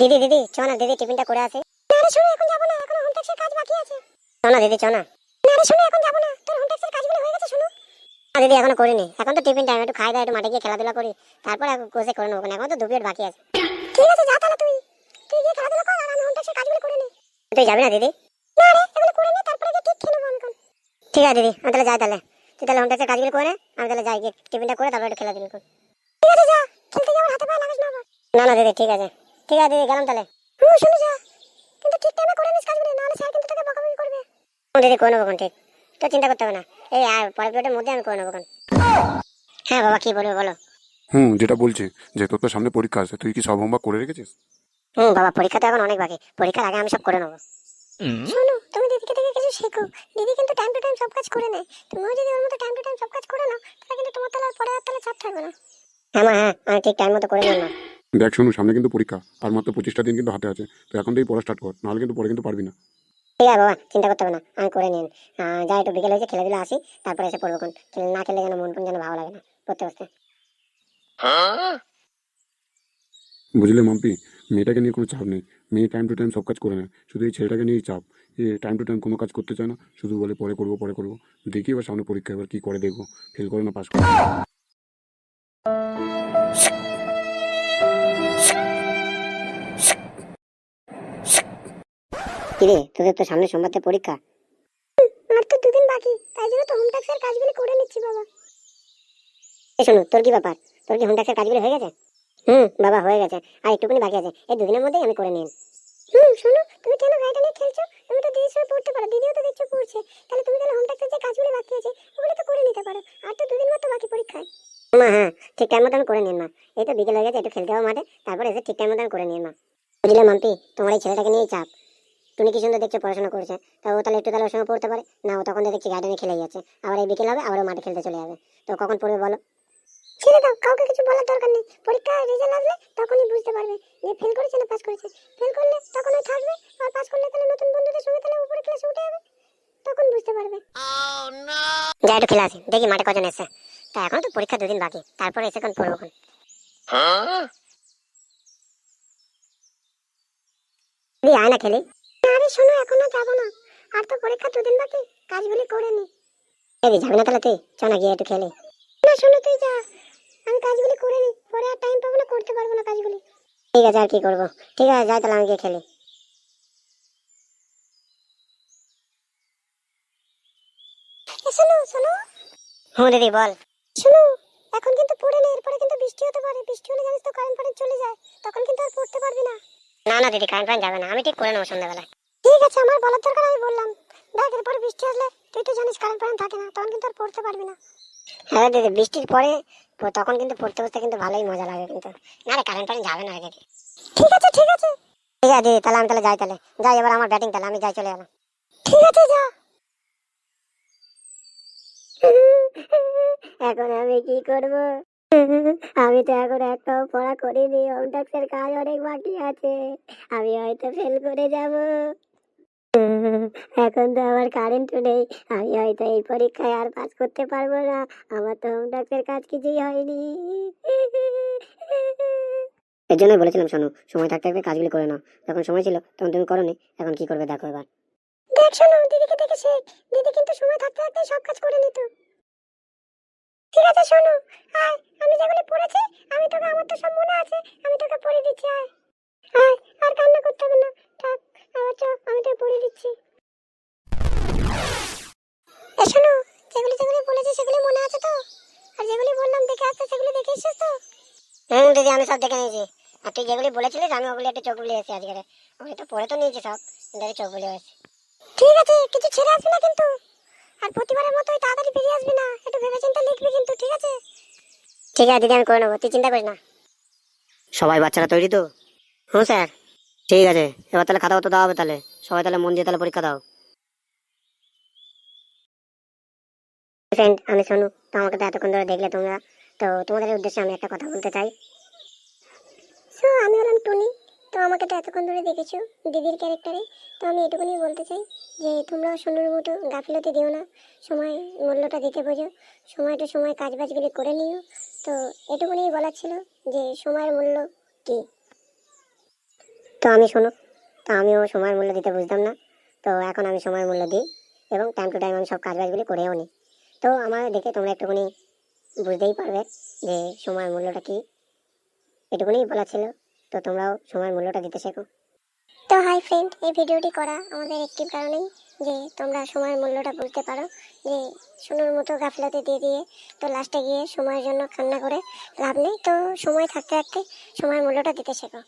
দিদি দিদি চ না, দিদি, টিফিনটা করে আসি। না রে এখন যাব না, এখন হোম কাজ বাকি আছে। চ না, দিদি না। রে এখন না, তোর হোম কাজগুলো হয়ে গেছে দিদি, এখনও করিনি। এখন তো টিফিন টাইম একটু খাই দাই একটু মাঠে গিয়ে খেলাধুলা করি। তারপর কোসে করে নেব, এখন তো দু বাকি আছে। ঠিক আছে, যা তাহলে তুই। তুই গিয়ে খেলাধুলা কর আমি হোম কাজগুলো করে তুই যাবি না, দিদি? না রে, এগুলো করে তারপরে গিয়ে ঠিক খেয়ে নেব আমি। ঠিক আছে, দিদি, আমি তাহলে যাই তাহলে। তুই তাহলে হোম কাজগুলো করে আমি তাহলে যাই গিয়ে টিফিনটা করে, তারপর একটু খেলাধুলা করি। ঠিক আছে, যা, খেলতে হাতে লাগাস না না না, দিদি, ঠিক আছে। ঠিক আছে দিদি গেলাম তাহলে। হুম শুনে যা। কিন্তু ঠিক টাইমে করে নিস কাজগুলো নাহলে স্যার কিন্তু তোকে বকাবকি করবে। ও দিদি করে নেব কোন ঠিক। তো চিন্তা করতে হবে না। এই আর পরের পিরিয়ডের মধ্যে আমি করে নেব কোন হ্যাঁ বাবা কি বলবে বলো। হুম যেটা বলছি যে তোর তো সামনে পরীক্ষা আছে তুই কি সব হোমওয়ার্ক করে রেখেছিস? হুম বাবা পরীক্ষা তো এখন অনেক বাকি। পরীক্ষার আগে আমি সব করে নেব। শোনো তুমি দিদিকে থেকে কিছু শেখো। দিদি কিন্তু টাইম টু টাইম সব কাজ করে নেয়। তুমিও যদি ওর মতো টাইম টু টাইম সব কাজ করে নাও তাহলে কিন্তু তোমার তাহলে আর পরে আর তাহলে চাপ থাকবে না। হ্যাঁ মা হ্যাঁ আমি ঠিক টাইম মতো করে নেব দেখ শোনো সামনে কিন্তু পরীক্ষা আর মাত্র পঁচিশটা দিন কিন্তু হাতে আছে। তো এখন থেকেই পড়া স্টার্ট কর নাহলে কিন্তু পরে কিন্তু পারবি না। ঠিক আছে বাবা চিন্তা করতে হবে না আমি করে নিন যাই একটু বিকেলে হয়েছে খেলে আসি তারপরে এসে পড়ব কোন না খেলে যেন মন কোন যেন ভালো লাগে না পড়তে বসতে। বুঝলে মাম্পি মেয়েটাকে নিয়ে কোনো চাপ নেই। মেয়ে টাইম টু টাইম সব কাজ করে নেয় শুধু এই ছেলেটাকে নিয়েই চাপ। এ টাইম টু টাইম কোনো কাজ করতে চায় না শুধু বলে পরে করব পরে করব। দেখি এবার সামনে পরীক্ষা এবার কী করে দেখব। ফেল করে না পাস করে। কিরে তোদের তো সামনে সোমবার পরীক্ষা। আর তো দুদিন বাকি তাই জন্য তো হোম ট্যাক্সের কাজগুলো করে নিচ্ছি বাবা। এই শোনো তোর কি ব্যাপার? তোর কি হোম ট্যাক্সের কাজগুলো হয়ে গেছে? হুম বাবা হয়ে গেছে। আর একটুখানি বাকি আছে। এই দুদিনের মধ্যেই আমি করে নিন হুম শোনো তুমি কেন গাড়িটা নিয়ে খেলছো? তুমি তো দিদির সঙ্গে পড়তে পারো দিদিও তো দেখছ পড়ছে। তাহলে তুমি তাহলে হোম ট্যাক্সের যে কাজগুলো বাকি আছে ওগুলো তো করে নিতে পারো। আর তো দুদিন মতো বাকি পরীক্ষায়। মা হ্যাঁ ঠিক টাইম মতো আমি করে নিন মা। এই তো বিকেল হয়ে গেছে একটু খেলতে হবে মাঠে। তারপরে এসে ঠিক টাইম মতো আমি করে নিন মা। বুঝলে মাম্পি তোমার এই ছেলেটাকে নিয়েই চাপ। তুমি কি সুন্দর দেখছ পড়াশোনা করছে। তা ও তাহলে একটু তাহলে ওর সঙ্গে পড়তে পারে? না ও তখন তো দেখছি গার্ডেনে খেলে যাচ্ছে আবার এই বিকেল হবে আবার মাঠে খেলতে চলে যাবে। তো কখন পড়বে বলো? ছেড়ে দাও কাউকে কিছু বলার দরকার নেই। পরীক্ষা রেজাল্ট আসলে তখনই বুঝতে পারবে যে ফেল করেছে না পাস করেছে। ফেল করলে তখন ওই থাকবে আর পাস করলে তাহলে নতুন বন্ধুদের সঙ্গে তাহলে উপরে ক্লাসে উঠে যাবে। তখন বুঝতে পারবে। যা একটু খেলে আসি দেখি মাঠে কজন এসে তা এখন তো পরীক্ষা দুদিন বাকি। তারপরে এসে কোন পড়ব কোন দি আয় না খেলি। আরে শোনো এখনও যাব না। আর তো পরীক্ষা দুদিন বাকি কাজগুলি করে নি। এই যাবি না তাহলে তুই চ না গিয়ে একটু খেলি। না শোনো তুই যা। আমি কাজগুলি করে নি পরে আর টাইম পাবো না করতে পারব না কাজগুলি। ঠিক আছে আর কি করব? ঠিক আছে যাই তাহলে আমি গিয়ে খেলি। শোনো শোনো। হ্যাঁ দিদি বল। শোনো এখন কিন্তু পড়ে না এরপরে কিন্তু বৃষ্টি হতে পারে। বৃষ্টি হলে জানিস তো কারেন্ট ফারেন্ট চলে যায়। তখন কিন্তু আর পড়তে পারবি না। না না দিদি কারেন্ট ফারেন্ট যাবে না। আমি ঠিক করে নেব সন্ধ্যাবেলায়। ঠিক আছে আমার বলার দরকার আমি বললাম। দেখ এরপরে বৃষ্টি আসলে তুই তো জানিস কারেন্ট ফারেন্ট থাকে না তখন কিন্তু আর পড়তে পারবি না। হ্যাঁ দিদি বৃষ্টির পরে তখন কিন্তু পড়তে বসতে কিন্তু ভালোই মজা লাগে কিন্তু। না রে কারেন্ট ফারেন্ট যাবে না দিদি ঠিক আছে ঠিক আছে। ঠিক আছে দিদি তাহলে আমি তাহলে যাই তাহলে। যাই এবার আমার ব্যাটিং তাহলে আমি যাই চলে গেলাম। ঠিক আছে যা। এখন আমি কি করব? আমি তো এখন একটাও পড়া করিনি হোম ট্যাক্সের কাজ অনেক বাকি আছে। আমি হয়তো ফেল করে যাব। এখন তো আমার কারেন্টও নেই। আমি হয়তো এই পরীক্ষায় আর পাস করতে পারব না। আমার তো হোম ট্যাক্সের কাজ কিছুই হয়নি। এর জন্যই বলেছিলাম শোনো, সময় থাকতে থাকতে কাজগুলি করে নাও। যখন সময় ছিল, তখন তুমি করোনি। এখন কি করবে দেখো এবার। দেখ শোনো, দিদিকে দেখে শেখ দিদি কিন্তু সময় থাকতে থাকতে সব কাজ করে নিত। ঠিক আছে শোনো, আয়। আমি যেগুলি পড়েছি, আমি তোকে, আমার তো সব মনে আছে। আমি তোকে পড়ে দিচ্ছি, আয়। আয়, আর কান্না করতে দেখে আসতে সেগুলি দেখে এসেছিস তো? হুম দিদি আমি সব দেখে নিয়েছি। আর তুই যেগুলি বলেছিলিস আমি ওগুলি একটু চোখ বুলিয়ে এসেছি আজকে ওগুলি তো পড়ে তো নিয়েছি সব আমি চোখ বুলিয়ে এসেছি ঠিক আছে কিছু ছেড়ে আসবি না কিন্তু। আর প্রতিবারের মতোই তাড়াতাড়ি বেরিয়ে আসবি না একটু ভেবে চিন্তে লিখবি কিন্তু ঠিক আছে? ঠিক আছে দিদি আমি করে নেব তুই চিন্তা করিস না। সবাই বাচ্চারা তৈরি তো? হুম স্যার। ঠিক আছে এবার তাহলে খাতা তো দেওয়া হবে তাহলে। সবাই তাহলে মন দিয়ে তাহলে পরীক্ষা দাও। ফ্রেন্ড আমি শোনো তো আমাকে তো এতক্ষণ ধরে দেখলে তোমরা। তো তোমাদের উদ্দেশ্যে আমি একটা কথা বলতে চাই। সো আমি হলাম টুনি। তো আমাকে তো এতক্ষণ ধরে দেখেছ দিদির ক্যারেক্টারে। তো আমি এটুকুনি বলতে চাই যে তোমরা সোনুর মতো গাফিলতি দিও না। সময় মূল্যটা দিতে বোঝো। সময় কাজ বাজগুলি করে নিও। তো এটুকুনি বলার ছিল যে সময়ের মূল্য কি? তো আমি শোনো, তো আমিও সময়ের মূল্য দিতে বুঝতাম না। তো এখন আমি সময়ের মূল্য দিই এবং টাইম টু টাইম আমি সব কাজ বাজগুলি করেও নিই। তো আমার দেখে তোমরা একটুখানি বুঝতেই পারবে যে সময়ের মূল্যটা কি। এটুকুনি বলা ছিল। তো তোমরাও সময়ের মূল্যটা দিতে শেখো। তো হাই ফ্রেন্ড, এই ভিডিওটি করা আমাদের একটি কারণেই যে তোমরা সময়ের মূল্যটা বুঝতে পারো, যে সোনার মতো গাফলাতে দিয়ে দিয়ে তো লাস্টে গিয়ে সময়ের জন্য কান্না করে লাভ নেই। তো সময় থাকতে থাকতে সময়ের মূল্যটা দিতে শেখো।